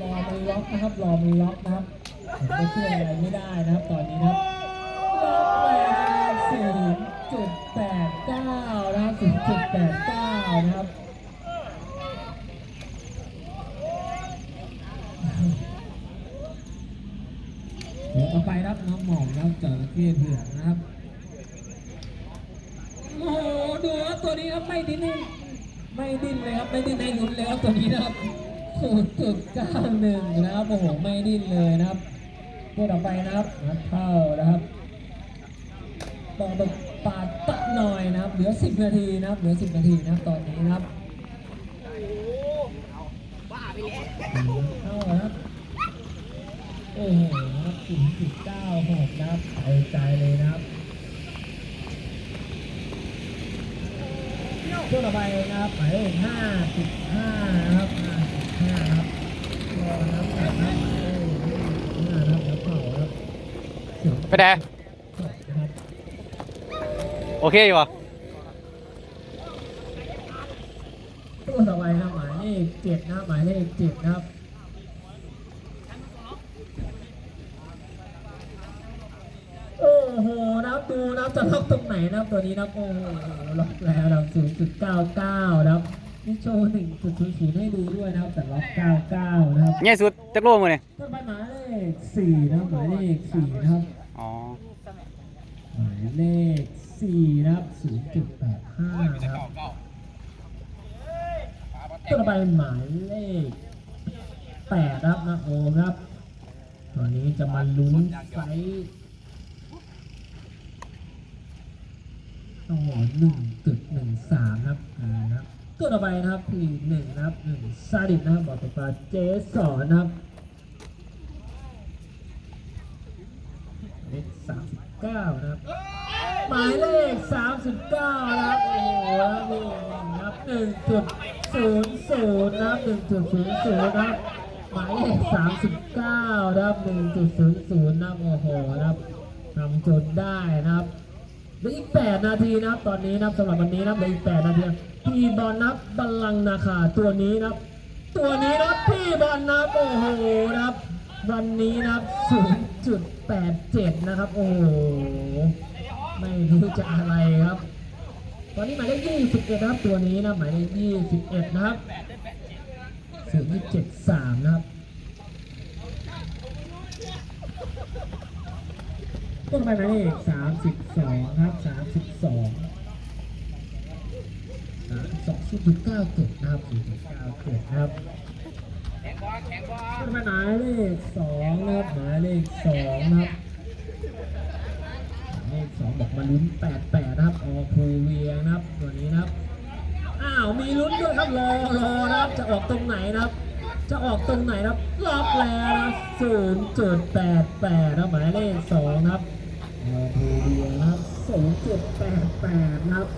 รอมันล็อกนะครับรอมันล็อกนะครับผมก็ช่วยอะไรไม่ได้นะครับ ตอนนี้นะครับล็อกแล้วสี่จุดแปดเก้านะครับสี่จุดแปดเก้านะครับเดี๋ยวต่อไปครับน้องหม่อมนะครับจระเข้เผือกนะครับโอ้โหดูครับตัวนี้ครับไม่ดิ้นเลยไม่ดิ้นเลยครับไม่ดิ้นในลุ้นเลยครับตัวนี้นะครับ ศูนย์จุดเก้าหนึ่งนะครับโอ้โหไม่ดิ้นเลยนะครับตัวต่อไปนะครับเข้านะครับต่อไปปาดตะหน่อยนะครับ เหลือ 10 นาทีนะครับ เหลือ 10 นาทีนะครับตอนนี้นะครับเข้านะครับโอ้โหนะครับศูนย์จุดเก้าหกนะครับไปใจเลยนะครับช่วงต่อไปนะครับหมายเลขห้าสิบห้านะครับ ห้าสิบห้านะครับรอนะครับแต่ครับหมายเลขห้านะว่ายงไปไหนสดนะครับโอเคอยู่ปะตัวต่อไปนะครับหมายเลขเจ็ดนะหมายเลขเจ็ดนะครับโอ้โหนับดูนับจะล็อกตรงไหนนับตัวนี้นับโอ้โหล็อกแล้วนะครับศูนย์จุดเก้าเก้านะครับ นี่โชว์หนึ่งจุดศูนย์ศูนย์ให้ดูด้วยนะครับแต่ล็อกเก้าเก้านะครับง่ายสุดจักโลมือเนี่ยต่อไปหมายเลขสี่นะครับหมายเลขสี่นะครับอ๋อหมายเลขสี่นะครับศูนย์จุดแปดห้านะครับต่อไปหมายเลขแปดนะครับนะโอมครับ ตอนนี้จะมาลุ้นไซส์ต้องหมอหนึ่งจุดหนึ่งสามนะครับอ่านะครับ ตัวต่อไปนะครับคือหนึ่งนะครับหนึ่งซาดิสนะครับบอกต่อไปเจสอนนะครับเลขสามสิบเก้านะครับหมายเลขสามสิบเก้านะครับโอ้โหนี่นะครับหนึ่งจุดศูนย์ศูนย์นะครับหนึ่งจุดศูนย์ศูนย์นะครับหมายเลขสามสิบเก้านะครับหนึ่งจุดศูนย์ศูนย์นะครับโอ้โหนะครับทำจนได้นะครับ เหลืออีกแปดนาทีนะครับ ตอนนี้นะครับสำหรับวันนี้นะครับเหลืออีกแปดนาทีพี่บอลนับบัลลังก์นาคาตัวนี้นะครับ ตัวนี้นะครับพี่บอลนับโอ้โหนะครับ วันนี้นะครับ0.87 นะครับ โอ้โหไม่รู้จะอะไรครับ ตอนนี้หมายเลข21นะครับตัวนี้นะหมายเลข21 นะครับ0.73 นะครับ ต้นไปหมายเลข32ครับ32 32 0.97นะครับ0.97นะครับหมายเลขสองนะครับหมายเลขสองนะครับหมายเลขสองบอกมาลุ้นแปดแปดนะครับออกภูเวียงนะครับตัวนี้นะครับอ้าวมีลุ้นด้วยครับรอรอนะครับจะออกตรงไหนนะครับจะออกตรงไหนนะครับรอบแล้วศูนย์จุดแปดแปดนะหมายเลขสองนะครับ เวียงนะครับศูนย์จุดแปดแปดนะครับ